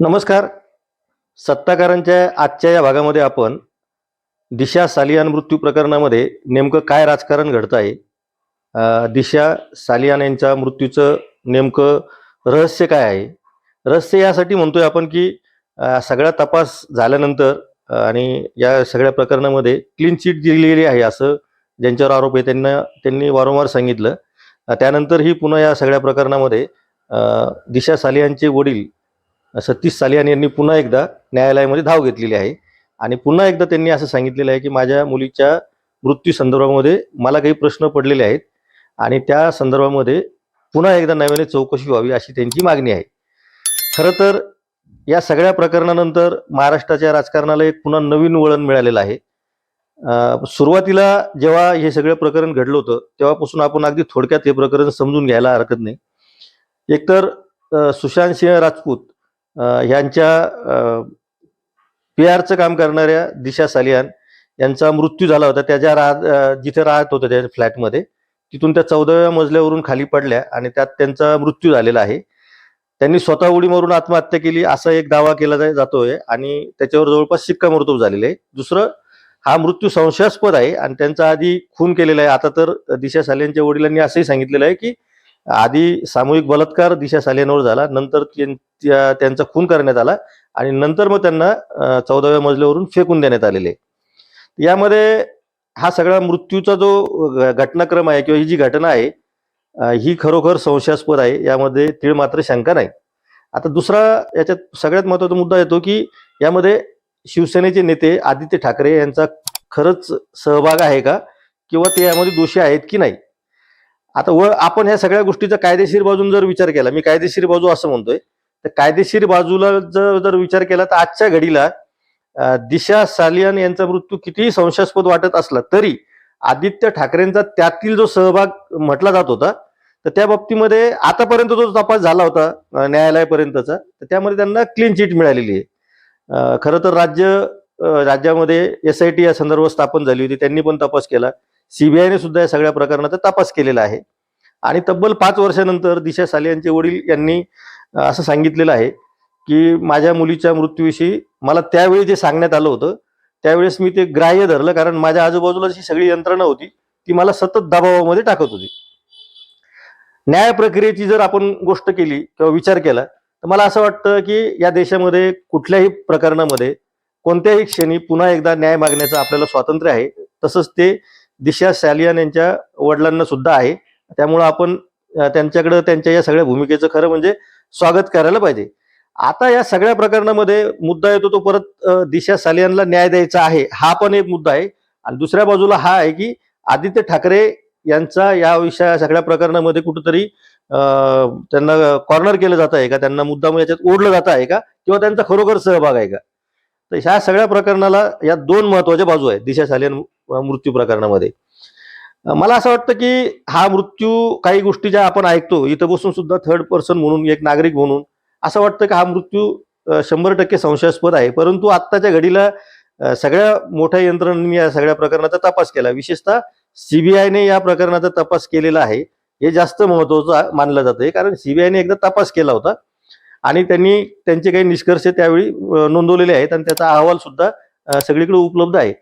नमस्कार. सत्ताकारांच्या आजच्या या भागामध्ये आपण दिशा सालियान मृत्यू प्रकरणामध्ये नेमकं काय राजकारण घडतं आहे दिशा सालियान यांच्या मृत्यूचं नेमकं रहस्य काय आहे? रहस्य यासाठी म्हणतोय आपण की सगळा तपास झाल्यानंतर आणि या सगळ्या प्रकरणामध्ये क्लीन चिट दिलेली आहे असं ज्यांच्यावर आरोप आहे त्यांना त्यांनी वारंवार सांगितलं. त्यानंतरही पुन्हा या सगळ्या प्रकरणामध्ये दिशा सालियांचे वडील सतीश सालियान यांनी पुन्हा एकदा न्यायालयामध्ये धाव घेतलेली आहे. आणि पुन्हा एकदा त्यांनी असं सांगितलेलं आहे की माझ्या मुलीच्या मृत्यू संदर्भामध्ये मला काही प्रश्न पडलेले आहेत आणि त्या संदर्भामध्ये पुन्हा एकदा नव्याने चौकशी व्हावी अशी त्यांची मागणी आहे. खरं तर या सगळ्या प्रकरणानंतर महाराष्ट्राच्या राजकारणाला एक पुन्हा नवीन वळण मिळालेलं आहे. सुरुवातीला जेव्हा हे सगळं प्रकरण घडलं होतं तेव्हापासून आपण अगदी थोडक्यात हे प्रकरण समजून घ्यायला हरकत नाही. एकतर सुशांत सिंह राजपूत ह्यांच्या पी आरचं काम करणाऱ्या दिशा सालियान यांचा मृत्यू झाला होता. त्याच्या राहत जिथे राहत होत्या त्या फ्लॅटमध्ये तिथून त्या चौदाव्या मजल्यावरून खाली पडल्या आणि त्यात त्यांचा मृत्यू झालेला आहे. त्यांनी स्वतः उडी मारून आत्महत्या केली असा एक दावा केला जाय- जातोय आणि त्याच्यावर जवळपास शिक्कामोर्तब झालेले आहे. दुसरं हा मृत्यू संशयास्पद आहे आणि त्यांचा आधी खून केलेला आहे. आता तर दिशा सालेंच्या वडिलांनी असंही सांगितलेलं आहे की आधी सामूहिक बलात्कार दिशा सालेनवर झाला नंतर त्यां- त्या- त्यांचा खून करण्यात आला आणि नंतर मग त्यांना चौदाव्या मजल्यावरून फेकून देण्यात आलेले. यामध्ये हा सगळा मृत्यूचा जो घटनाक्रम आहे किंवा ही जी घटना आहे ही खरोखर संशयास्पद आहे. यामध्ये तीळ मात्र शंका नाही. आता दुसरा याच्यात सगळ्यात महत्त्वाचा मुद्दा येतो की यामध्ये शिवसेनेचे नेते आदित्य ठाकरे यांचा खरंच सहभाग आहे का? किंवा ते यामध्ये दोषी आहेत की नाही? आता व आपण ह्या सगळ्या गोष्टीचा कायदेशीर बाजून जर विचार केला मी कायदेशीर बाजू असं म्हणतोय तर कायदेशीर बाजूला जर जर विचार केला तर आजच्या घडीला दिशा सालियान यांचा मृत्यू कितीही संशयास्पद वाटत असला तरी आदित्य ठाकरेंचा त्यातील जो सहभाग म्हटला जात होता तर त्या बाबतीमध्ये आतापर्यंत जो तपास झाला होता न्यायालयापर्यंतचा तर त्यामध्ये त्यांना क्लीन चिट मिळालेली आहे. खरं तर राज्य राज्यामध्ये एस आय टी या संदर्भात स्थापन झाली होती त्यांनी पण तपास केला. सीबीआयने सुद्धा या सगळ्या प्रकरणाचा तपास केलेला आहे. आणि तब्बल पाच वर्षानंतर दिशा साले यांचे वडील यांनी असं सांगितलेलं आहे की माझ्या मुलीच्या मृत्यूविषयी मला त्यावेळी जे सांगण्यात आलं होतं त्यावेळेस मी ते ग्राह्य धरलं कारण माझ्या आजूबाजूला जी सगळी यंत्रणा होती ती मला सतत दबावामध्ये टाकत होती. न्याय प्रक्रियेची जर आपण गोष्ट केली किंवा विचार केला तर मला असं वाटतं की या देशामध्ये कुठल्याही प्रकरणामध्ये कोणत्याही क्षणी पुन्हा एकदा न्याय मागण्याचं आपल्याला स्वातंत्र्य आहे. तसंच ते दिशा सॅलियन यांच्या वडिलांना सुद्धा आहे. त्यामुळं आपण त्यांच्याकडं त्यांच्या या सगळ्या भूमिकेचं खरं म्हणजे स्वागत करायला पाहिजे. आता या सगळ्या प्रकरणामध्ये मुद्दा येतो तो परत दिशा सालियानला न्याय द्यायचा आहे. हा पण एक मुद्दा आहे. आणि दुसऱ्या बाजूला हा आहे की आदित्य ठाकरे यांचा या विषया सगळ्या प्रकरणामध्ये कुठंतरी त्यांना कॉर्नर केलं जात आहे का? त्यांना मुद्दा याच्यात ओढलं जात आहे का? किंवा त्यांचा खरोखर सहभाग आहे का? तर ह्या सगळ्या प्रकरणाला या दोन महत्त्वाच्या बाजू आहेत. दिशा सालियन मृत्यू प्रकरणामध्ये. मला असं वाटतं की हा मृत्यू काही गोष्टी ज्या आपण ऐकतो इथं बसून सुद्धा थर्ड पर्सन म्हणून एक नागरिक म्हणून असं वाटतं की हा मृत्यू शंभर टक्के संशयास्पद आहे. परंतु आत्ताच्या घडीला सगळ्या मोठ्या यंत्रणांनी या सगळ्या प्रकरणाचा तपास केला. विशेषतः सीबीआयने या प्रकरणाचा तपास केलेला आहे. हे जास्त महत्वाचं मानलं जातं कारण सीबीआयने एकदा तपास केला होता. आणि त्यांनी त्यांचे काही निष्कर्ष त्यावेळी नोंदवलेले आहेत आणि त्याचा अहवाल सुद्धा सगळीकडे उपलब्ध आहे.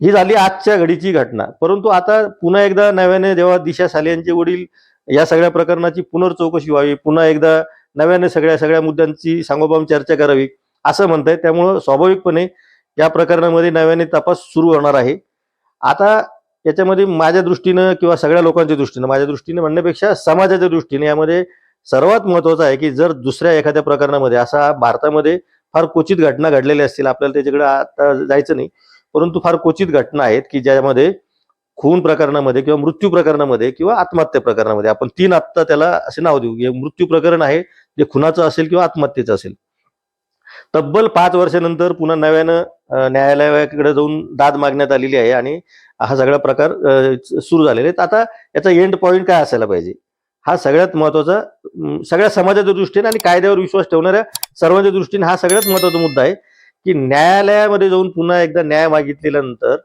ही झाली आजच्या घडीची घटना. परंतु आता पुन्हा एकदा नव्याने जेव्हा दिशा सालियांचे वडील या सगळ्या प्रकरणाची पुनर्चौकशी व्हावी पुन्हा एकदा नव्याने सगळ्या सगळ्या मुद्द्यांची सांगोपाम चर्चा करावी असं म्हणताय. त्यामुळं स्वाभाविकपणे या प्रकरणामध्ये नव्याने तपास सुरू होणार आहे. आता याच्यामध्ये माझ्या दृष्टीनं किंवा सगळ्या लोकांच्या दृष्टीनं माझ्या दृष्टीने म्हणण्यापेक्षा समाजाच्या दृष्टीने यामध्ये सर्वात महत्वाचं आहे की जर दुसऱ्या एखाद्या प्रकरणामध्ये असा भारतामध्ये फार क्वचित घटना घडलेल्या असतील आपल्याला त्याच्याकडे आता जायचं नाही. परंतु फार क्वचित घटना आहेत की ज्यामध्ये खून प्रकरणामध्ये किंवा मृत्यू प्रकरणामध्ये किंवा आत्महत्या प्रकरणामध्ये आपण तीन आत्ता त्याला असे नाव देऊ. हे मृत्यू प्रकरण आहे जे खुनाचं असेल किंवा आत्महत्येचं असेल. तब्बल पाच वर्षानंतर पुन्हा नव्यानं न्यायालयाकडे जाऊन दाद मागण्यात आलेली आहे आणि हा सगळा प्रकार सुरू झालेला आहे. आता याचा एंड पॉईंट काय असायला पाहिजे? हा सगळ्यात महत्त्वाचा सगळ्या समाजाच्या दृष्टीने आणि कायद्यावर विश्वास ठेवणाऱ्या सर्वांच्या दृष्टीने हा सगळ्यात महत्त्वाचा मुद्दा आहे. की न्यायालयामध्ये जाऊन पुन्हा एकदा न्याय मागितल्यानंतर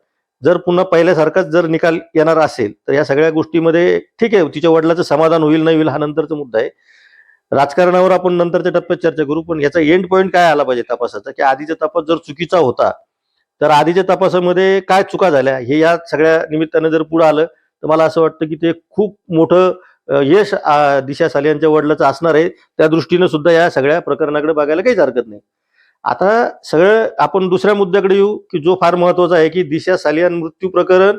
जर पुन्हा पहिल्यासारखाच जर निकाल येणार असेल तर या सगळ्या गोष्टीमध्ये ठीक आहे तिच्या वडिलाचं समाधान होईल नाही होईल हा नंतरचा मुद्दा आहे. राजकारणावर आपण नंतरच्या टप्प्यात चर्चा करू पण याचा एंड पॉईंट काय आला पाहिजे तपासाचा? की आधीचा तपास जर चुकीचा होता तर आधीच्या तपासामध्ये काय चुका झाल्या? हे या सगळ्या निमित्तानं जर पुढे आलं तर मला असं वाटतं की ते खूप मोठं यश दिशा साले यांच्या वडिलाचं असणार आहे. त्या दृष्टीनं सुद्धा या सगळ्या प्रकरणाकडे बघायला काहीच हरकत नाही. आता सगळं आपण दुसऱ्या मुद्द्याकडे येऊ की जो फार महत्त्वाचा आहे की दिशा सालियान मृत्यू प्रकरण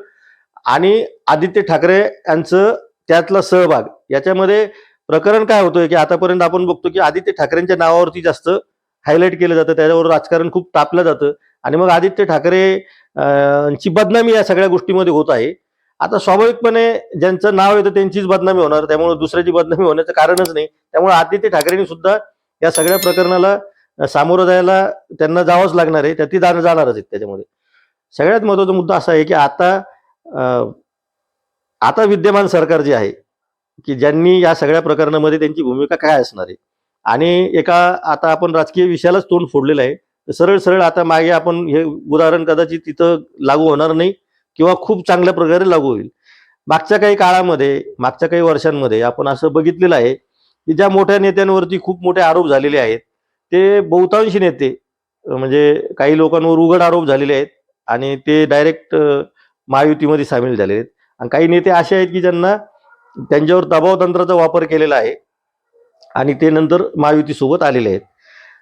आणि आदित्य ठाकरे यांचं त्यातला सहभाग. याच्यामध्ये प्रकरण काय होतंय की आतापर्यंत आपण बघतो की आदित्य ठाकरेंच्या नावावरती जास्त हायलाईट केलं जातं त्याच्यावर राजकारण खूप तापलं जातं. आणि मग आदित्य ठाकरे ची बदनामी या सगळ्या गोष्टीमध्ये होत आहे. आता स्वाभाविकपणे ज्यांचं नाव येतं त्यांचीच बदनामी होणार. त्यामुळे दुसऱ्याची बदनामी होण्याचं कारणच नाही. त्यामुळे आदित्य ठाकरेंनी सुद्धा या सगळ्या प्रकरणाला सामोरं जायला त्यांना जावंच लागणार आहे त्या ती जाणं जाणारच आहेत त्याच्यामध्ये. सगळ्यात महत्त्वाचा मुद्दा असा आहे की आता आता विद्यमान सरकार जे आहे की ज्यांनी या सगळ्या प्रकरणामध्ये त्यांची भूमिका काय असणार आहे? आणि एका आता आपण राजकीय विषयालाच तोंड फोडलेलं आहे सरळ सरळ आता मागे आपण हे उदाहरण कदाचित तिथं लागू होणार नाही किंवा खूप चांगल्या प्रकारे लागू होईल. मागच्या काही काळामध्ये मागच्या काही वर्षांमध्ये आपण असं बघितलेलं आहे की ज्या मोठ्या नेत्यांवरती खूप मोठे आरोप झालेले आहेत ते बहुतांशी नेते म्हणजे काही लोकांवर उघड आरोप झालेले आहेत आणि ते डायरेक्ट महायुतीमध्ये सामील झालेले आहेत. आणि काही नेते असे आहेत की ज्यांना त्यांच्यावर दबाव तंत्राचा वापर केलेला आहे आणि ते नंतर महायुतीसोबत आलेले आहेत.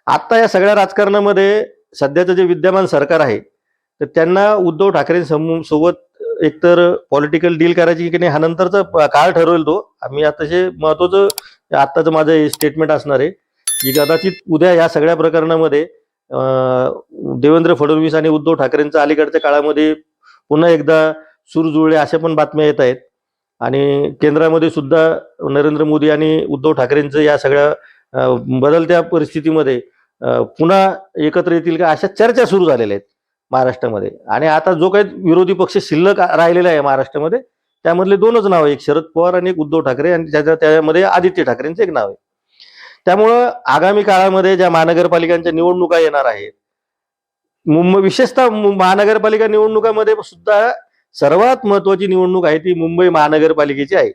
आत्ता या सगळ्या राजकारणामध्ये सध्याचं जे विद्यमान सरकार आहे तर त्यांना उद्धव ठाकरे सोबत एकतर पॉलिटिकल डील करायची की नाही हा नंतरचा काळ ठरवेल तो. आम्ही आताचे महत्वाचं आत्ताचं माझं स्टेटमेंट असणार आहे. की कदाचित उद्या या सगळ्या प्रकरणामध्ये देवेंद्र फडणवीस आणि उद्धव ठाकरेंचा अलीकडच्या काळामध्ये पुन्हा एकदा सूर जुळले अशा पण बातम्या येत आहेत. आणि केंद्रामध्ये सुद्धा नरेंद्र मोदी आणि उद्धव ठाकरेंचं या सगळ्या बदलत्या परिस्थितीमध्ये पुन्हा एकत्र येतील का अशा चर्चा सुरू झालेल्या आहेत महाराष्ट्रामध्ये. आणि आता जो काही विरोधी पक्ष शिल्लक राहिलेला आहे महाराष्ट्रामध्ये त्यामधले दोनच नाव आहे एक शरद पवार आणि एक उद्धव ठाकरे आणि त्याच्या त्यामध्ये आदित्य ठाकरेंचं एक नाव आहे. त्यामुळं आगामी काळामध्ये ज्या महानगरपालिकांच्या निवडणुका येणार आहेत मुंबई विशेषतः महानगरपालिका निवडणुकामध्ये सुद्धा सर्वात महत्वाची निवडणूक आहे ती मुंबई महानगरपालिकेची आहे.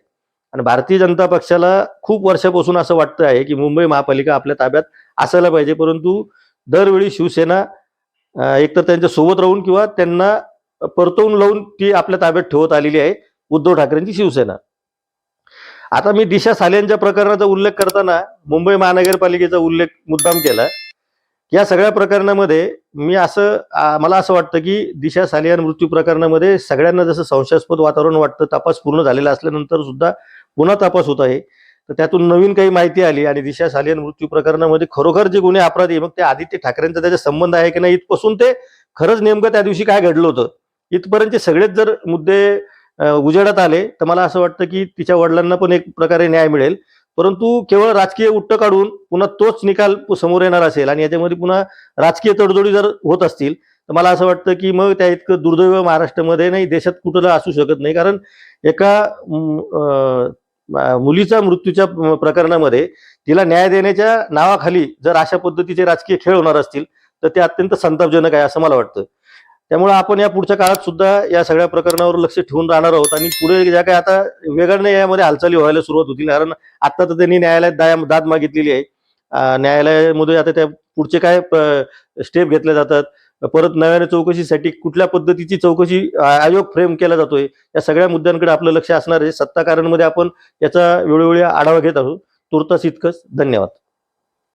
आणि भारतीय जनता पक्षाला खूप वर्षापासून असं वाटतं आहे की मुंबई महापालिका आपल्या ताब्यात असायला पाहिजे परंतु दरवेळी शिवसेना एकतर त्यांच्यासोबत राहून किंवा त्यांना परतवून लावून ती आपल्या ताब्यात ठेवत आलेली आहे उद्धव ठाकरेंची शिवसेना. आता मी दिशा सालेंच्या प्रकरणाचा उल्लेख करताना मुंबई महानगरपालिकेचा उल्लेख मुद्दाम केला. या सगळ्या प्रकरणामध्ये मी असं मला असं वाटतं की दिशा सालियान मृत्यू प्रकरणामध्ये सगळ्यांना जसं संशयास्पद वातावरण वाटतं तपास पूर्ण झालेला असल्यानंतर सुद्धा पुन्हा तपास होत आहे. तर त्यातून नवीन काही माहिती आली आणि दिशा सालियान मृत्यू प्रकरणामध्ये खरोखर जे गुन्हे अपराधी आहे, मग ते आदित्य ठाकरेंचा त्याचा संबंध आहे की नाही इथपासून ते खरंच नेमकं त्या दिवशी काय घडलं होतं. इथपर्यंतचे सगळेच जर मुद्दे उजेडात आले तर मला असं वाटतं की तिच्या वडिलांना पण एक प्रकारे न्याय मिळेल. परंतु केवळ राजकीय उट्ट काढून पुन्हा तोच निकाल पु- समोर येणार असेल आणि याच्यामध्ये पुन्हा राजकीय तडजोडी जर होत असतील तर मला असं वाटतं की मग त्या इतकं दुर्दैव महाराष्ट्रामध्ये नाही देशात कुठं असू शकत नाही. कारण एका मुलीचा मृत्यूच्या प्रकरणामध्ये तिला न्याय देण्याच्या नावाखाली जर अशा पद्धतीचे राजकीय खेळ होणार असतील तर ते अत्यंत संतापजनक आहे असं मला वाटतं. त्यामुळे आपण या पुढच्या काळात सुद्धा या सगळ्या प्रकरणावर लक्ष ठेवून राहणार आहोत आणि पुढे ज्या काही आता वेगळ्या यामध्ये हालचाली व्हायला सुरुवात होतील. कारण आता तर त्यांनी न्यायालयात दाया दाद मागितलेली आहे. न्यायालयामध्ये आता त्या पुढचे काय स्टेप घेतले जातात. परत नव्याने चौकशीसाठी कुठल्या पद्धतीची चौकशी आयोग फ्रेम केला जातोय या सगळ्या मुद्द्यांकडे आपलं लक्ष असणार आहे. सत्ताकारांमध्ये आपण याचा वेळोवेळी आढावा घेत आहोत. तुर्तास इतकंच. धन्यवाद.